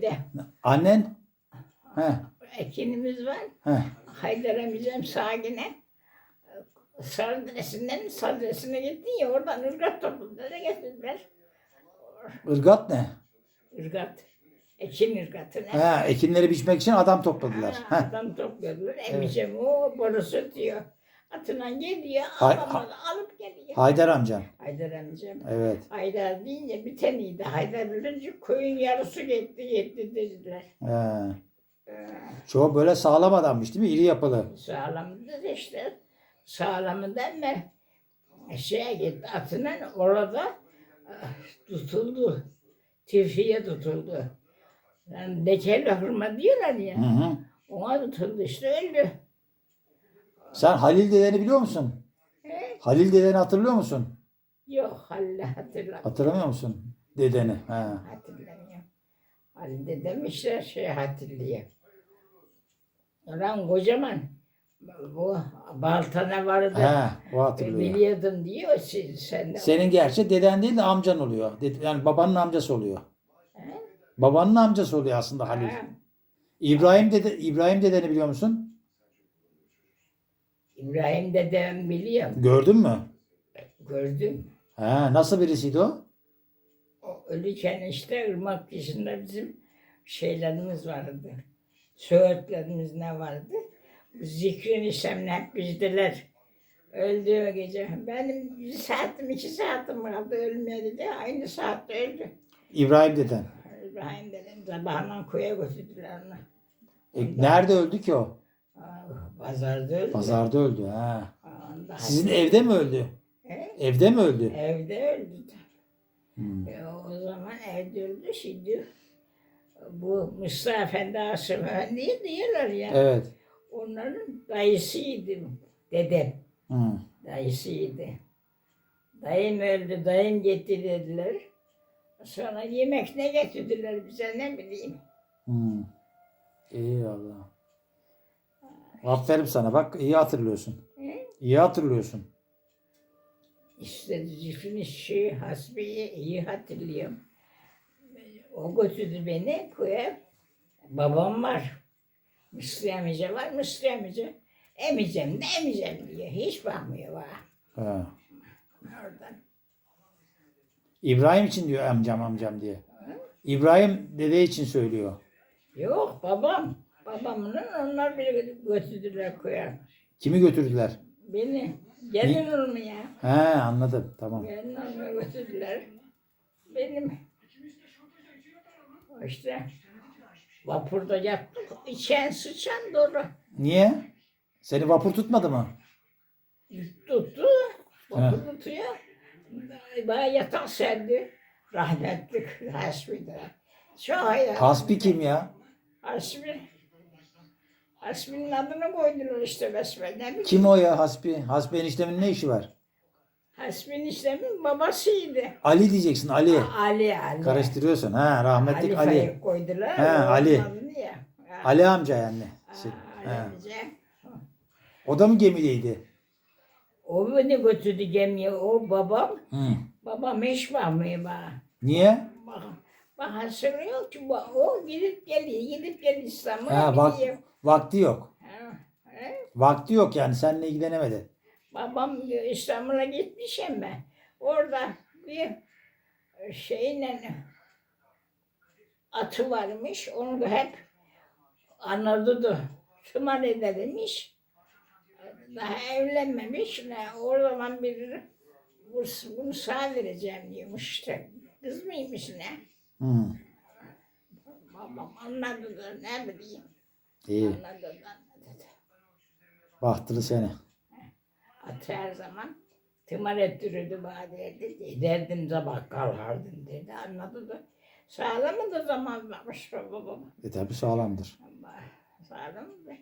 De, Annen? He, ekinimiz var. he. Haydar amcam sahine Sardresinden Sardresine gitti ya oradan ırgat topladılar da getirdiler. Irgat ne? Irgat. Ekin ırgatını. He, ekinleri biçmek için adam topladılar. Ha, He. adam topluyorlar. Emicem o borusu diyor. Atına geliyor, Hay- alamadı, alıp geliyor. Haydar amcam. Haydar amcam. Evet. Haydar deyince bir taneydi. Haydar ölünce koyun yarısı gitti, gitti dediler. He. Ee, Çoğu böyle sağlam adammış değil mi? İri yapılı. Sağlamdı da işte. Sağlamından ben şeye gitti atının orada ah, tutuldu. Tifiye tutuldu. Yani lekeli hırma diyorlar ya. Hı hı. Ona tutuldu işte öldü. Sen Halil dedeni biliyor musun? He? Halil dedeni hatırlıyor musun? Yok Halil'i hatırlamıyorum. Hatırlamıyor musun? Dedeni. He. Hatırlamıyorum. Halil'de demişler şey hatırlıyor. Lan kocaman bu baltana vardı. He, o E, hatırlıyor. Biliyordum diyor sen de. Senin gerçi deden değil de amcan oluyor. Yani babanın amcası oluyor. He? Babanın amcası oluyor aslında Halil. Ha, İbrahim dede İbrahim dedeni biliyor musun? İbrahim dedem biliyorum. Gördün mü? Gördüm. He, nasıl birisiydi o? O ölürken işte ırmak dışında bizim şeylerimiz vardı. Söğütlerimiz ne vardı? Zikrin işlemini hep bizdeler. Öldü o gece. Benim bir saatim, iki saatim kaldı ölmeye dedi. Aynı saatte öldü. İbrahim deden. İbrahim dedim sabahından koya götürdüler onu. E, nerede öldü ki o? Aa, Pazarda öldü. Pazarda öldü. Aa, daha- Sizin evde mi öldü? He? Evde mi öldü? Evde öldü. Hmm. E, o zaman evde öldü. Şimdi bu Mustafa Efendi Asım Efendi diyorlar ya. Evet. Onların dayısıydı dedem. Hmm. Dayısıydı. Dayım öldü, dayım getir dediler. Sonra yemek ne getirdiler bize ne bileyim. Hmm. İyi Allah. Aferin sana bak iyi hatırlıyorsun. He? İyi hatırlıyorsun. İşte Zülfü'nün şey hasbiyi iyi hatırlıyorum. O götürdü beni köye. Babam var. Müslü amca var, Müslü amca. Emeceğim de emeceğim diyor. Hiç bakmıyor bana. He. Oradan. İbrahim için diyor amcam amcam diye. İbrahim dede için söylüyor. Yok babam. Babamın onlar bile götürdüler köye. Kimi götürdüler? Beni gelin olmaya. He anladım tamam. Gelin olmaya götürdüler. Benim işte vapurda yattık. İçen sıçan doğru. Niye? Seni vapur tutmadı mı? tuttu. Vapur tutuyor. Bana yatak serdi. Rahmetlik Hasbi'de. Çok hayal. Hasbi kim ya? Hasbi. Hasbi'nin adını koydular işte besbelli. Ne bileyim. Kim o ya Hasbi? Hasbi eniştemin ne işi var? Hasbi'nin işlemin babasıydı. Ali diyeceksin Ali. Ali Ali. Karıştırıyorsun. Ha rahmetlik Ali. Faik koydular. O Ali. adını ya. Ha, Ali amca yani. Şey, Ali amca. O da mı gemideydi? O beni götürdü gemiye. O babam. Hı. Babam hiç bakmıyor bana. Niye? Bak, bak hatırlıyor ki o gidip geliyor, gidip geliyor İstanbul'a Ha, bak, gidiyor. vakti yok. Ha, he? Vakti yok yani seninle ilgilenemedi. Babam İstanbul'a gitmiş ama orada bir şeyle atı varmış. Onu hep anladı Tımar edermiş. Daha evlenmemiş. Ne, o zaman bir bu- bunu sağ vereceğim diyormuş işte. Kız mıymış ne? Hı. Babam anladı da ne bileyim. İyi. Anladı da anladı. Bahtırı seni. Atı her zaman tımar ettirirdi bana derdi. Derdim sabah kalkardım dedi. Anladı da. Sağlamı da zaman varmış babam. E tabi sağlamdır. Sağlam mı?